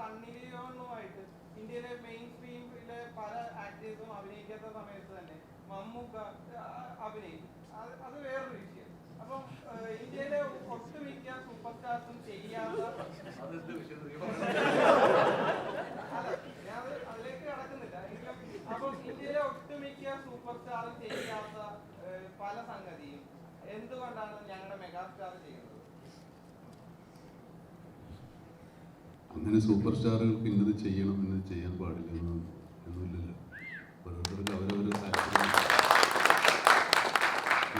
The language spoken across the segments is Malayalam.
പക്ഷേ ഇപ്പൊ നേരെ മറിച്ച് സണ്ണി ലിയോണുമായിട്ട് ഇന്ത്യയിലെ മെയിൻ സ്ട്രീമിലെ പല ആക്ടേഴ്സും അഭിനയിക്കാത്ത സമയത്ത് തന്നെ മമ്മൂക്ക അഭിനയിക്കും. അത് അത് വേറൊരു വിഷയം. അപ്പം ഇന്ത്യയിലെ ഒട്ടുമിക്ക സൂപ്പർ സ്റ്റാർസും ചെയ്യാത്ത അല്ല, ഞാനത് അതിലേക്ക് കടക്കുന്നില്ല. എങ്കിലും അപ്പം ഇന്ത്യയിലെ ഒട്ടുമിക്ക സൂപ്പർ സ്റ്റാറും ചെയ്യാത്ത പല സംഗതിയും. എന്തുകൊണ്ടാണ് ഞങ്ങളുടെ മെഗാസ്റ്റാർ ചെയ്യുന്നത്? അങ്ങനെ സൂപ്പർ സ്റ്റാറുകൾക്ക് ഇന്നത് ചെയ്യണം ഇന്നത് ചെയ്യാൻ പാടില്ല എന്ന് ഒന്നുമില്ലല്ലോ. ഓരോരുത്തർക്ക് അവരവരുടെ താല്പര്യം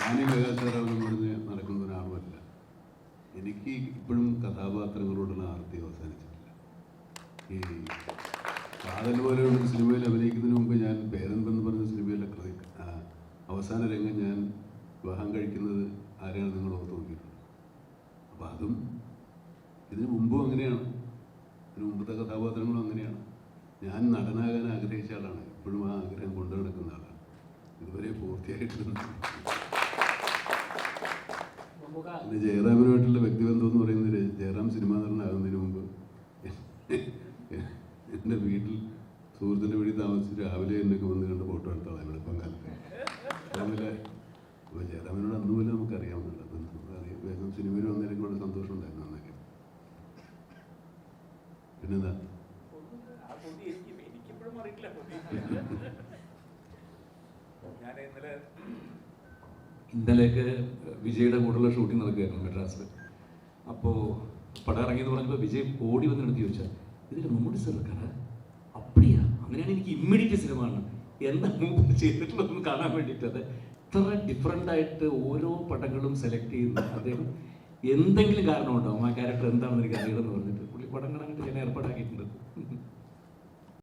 ഞാനീ മെഗാസ്റ്റാറാവെന്ന് പറഞ്ഞ് നടക്കുന്ന ഒരാളുമല്ല. എനിക്ക് ഇപ്പോഴും കഥാപാത്രങ്ങളോടുള്ള ആർത്തി അവസാനിച്ചിട്ടില്ല. ഈ കാതൽ പോലെയുള്ള സിനിമയിൽ അഭിനയിക്കുന്നതിന് മുമ്പ് ഞാൻ പേരെന്തെന്ന് പറഞ്ഞ സിനിമയിലെ കൃതി അവസാന രംഗം ഞാൻ വിവാഹം കഴിക്കുന്നത് ആരെയാണ് നിങ്ങൾ ഓർത്ത് നോക്കിയിട്ടുള്ളത് അപ്പം അതും ഇതിനു മുമ്പും അങ്ങനെയാണ്. ഇതിനു മുമ്പത്തെ കഥാപാത്രങ്ങളും അങ്ങനെയാണ്. ഞാൻ നടനാകാൻ ആഗ്രഹിച്ച ആളാണ്. ഇപ്പോഴും ആ ആഗ്രഹം കൊണ്ടു നടക്കുന്ന ആളാണ്. ഇതുവരെ പൂർത്തിയായിട്ടില്ല. പിന്നെ ജയറാമിനുമായിട്ടുള്ള വ്യക്തിബന്ധം എന്ന് പറയുന്നത് ജയറാം സിനിമാ നടനാകുന്നതിന് മുമ്പ് എന്റെ വീട്ടിൽ സുഹൃത്തിന്റെ വീട്ടിൽ താമസിച്ച് രാവിലെ എന്നൊക്കെ വന്ന് കണ്ട് ഫോട്ടോ എടുത്തോളാം എളുപ്പം കാലത്ത്. അപ്പോൾ ജയറാമിനോട് അന്ന് പോലും നമുക്കറിയാവുന്നില്ല അപ്പം നമുക്കറിയാം വേഗം സിനിമയിൽ വന്നതിനൊക്കെ ഇന്നലെ ഇന്നലെയൊക്കെ വിജയുടെ കൂടെയുള്ള ഷൂട്ടിംഗ് നടക്കുകയായിരുന്നു മെഡ്രാസിൽ അപ്പോൾ പടം ഇറങ്ങിയെന്ന് പറഞ്ഞപ്പോൾ വിജയ് ഓടി വന്ന് എടുത്ത് ചോദിച്ചാൽ ഇതിൽ മമ്മൂട്ടി സാർ കഥ അപ്പടിയാ. അങ്ങനെയാണ് എനിക്ക് ഇമ്മീഡിയറ്റ് സിനിമ കാണണം. എന്താ മൂപ്പർ ചെയ്തിട്ടുള്ളതെന്ന് കാണാൻ വേണ്ടിയിട്ട് ഇത്ര ഡിഫറെന്റ് ആയിട്ട് ഓരോ പടങ്ങളും സെലക്ട് ചെയ്യുന്നു അദ്ദേഹം എന്തെങ്കിലും കാരണം ഉണ്ടാവും ആ ക്യാരക്ടർ എന്താണെന്ന് എനിക്ക് അറിയണമെന്ന് പറഞ്ഞിട്ട്. പുള്ളി പടം കാണാൻ mm-hmm.